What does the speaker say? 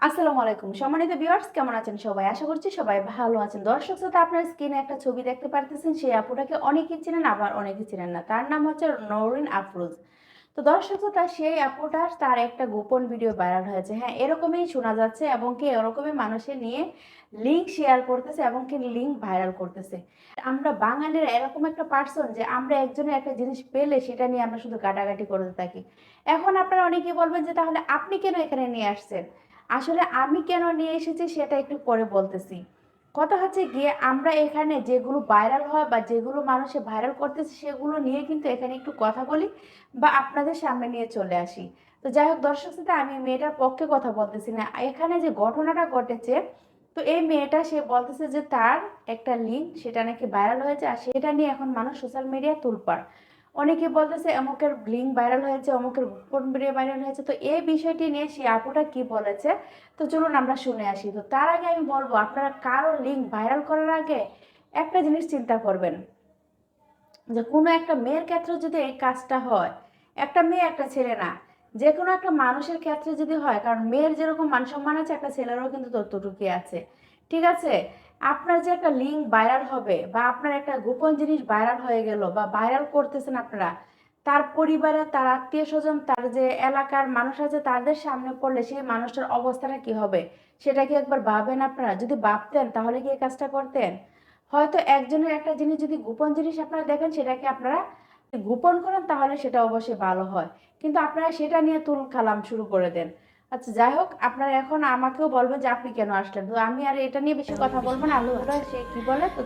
আসসালামু আলাইকুম। সম্মানিত ভিউয়ার্স কেমন আছেন সবাই? আশা করছি সবাই ভালো আছেন। দর্শক শ্রোতা, আপনার স্ক্রিনে একটা ছবি দেখতে পারতেছেন। সেই আপুটাকে অনেকেই চেনেন, আবার অনেকেই চেনেন না। তার নাম হচ্ছে নরিন আফরোজ। তো দর্শক শ্রোতা, সেই আপুটার তার একটা গোপন ভিডিও ভাইরাল হয়েছে। হ্যাঁ এরকমই শোনা যাচ্ছে এবং কি এরকমই মানুষের নিয়ে লিঙ্ক শেয়ার করতেছে এবং কি লিঙ্ক ভাইরাল করতেছে। আমরা বাঙালিরা এরকম একটা পার্সন যে আমরা একজনের একটা জিনিস পেলে সেটা নিয়ে আমরা শুধু কাটাকাটি করতে থাকি। এখন আপনারা অনেকেই বলবেন যে, তাহলে আপনি কেন এখানে নিয়ে আসছেন? আসলে আমি কেন নিয়ে এসেছি সেটা একটু পরে বলতেছি। কথা হচ্ছে গিয়ে আমরা এখানে যেগুলো ভাইরাল হয় বা যেগুলো মানুষে ভাইরাল করতেছে সেগুলো নিয়ে কিন্তু এখানে একটু কথা বলি বা আপনাদের সামনে নিয়ে চলে আসি। তো যাই হোক, দর্শক সাথে আমি মেয়েটার পক্ষে কথা বলতেছি না। এখানে যে ঘটনাটা ঘটেছে, তো এই মেয়েটা সে বলতেছে যে তার একটা লিঙ্ক সেটা নাকি ভাইরাল হয়েছে, আর সেটা নিয়ে এখন মানুষ সোশ্যাল মিডিয়ায় তুলপাড়। অনেকে বলতেছে, অমুকের লিঙ্ক ভাইরাল হয়েছে, অমুকের গোপন ভিডিও ভাইরাল হয়েছে। তো এই বিষয়টি নিয়ে সেই আপুটা কি বলেছে? তো চলুন আমরা শুনে আসি। তো তার আগে আমি বলব, আপনারা কারও লিঙ্ক ভাইরাল করার আগে একটা জিনিস চিন্তা করবেন। যে কোনো একটা মেয়ের ক্ষেত্রে যদি এই কাজটা হয়, একটা মেয়ে একটা ছেলে না, যে কোনো একটা মানুষের ক্ষেত্রে যদি হয়, কারণ মেয়ের যেরকম মান সম্মান আছে, একটা ছেলেরও কিন্তু ততটুকুই আছে। ঠিক আছে? আপনার যে একটা লিঙ্ক ভাইরাল হবে বা আপনার একটা গোপন জিনিস ভাইরাল হয়ে গেল বা ভাইরাল করতেছেন আপনারা, তার পরিবারে, তার আত্মীয় স্বজন তার যে এলাকার মানুষ আছে, তাদের সামনে পড়লে সেই মানুষটার অবস্থাটা কি হবে? সেটা কি একবার ভাবেন আপনারা? যদি ভাবতেন, তাহলে কি এই কাজটা করতেন? হয়তো একজনের একটা জিনিস যদি গোপন জিনিস আপনারা দেখেন, সেটাকে আপনারা গোপন করেন, তাহলে সেটা অবশ্যই ভালো হয়। কিন্তু আপনারা সেটা নিয়ে তুল কালাম শুরু করে দেন। আচ্ছা যাই হোক আপনারা এখন আমাকেও বলবেন যে আপনি কেন আসলেন? তো আমি আর এটা নিয়ে বেশি কথা বলব না। আলু সে কি বলে? তো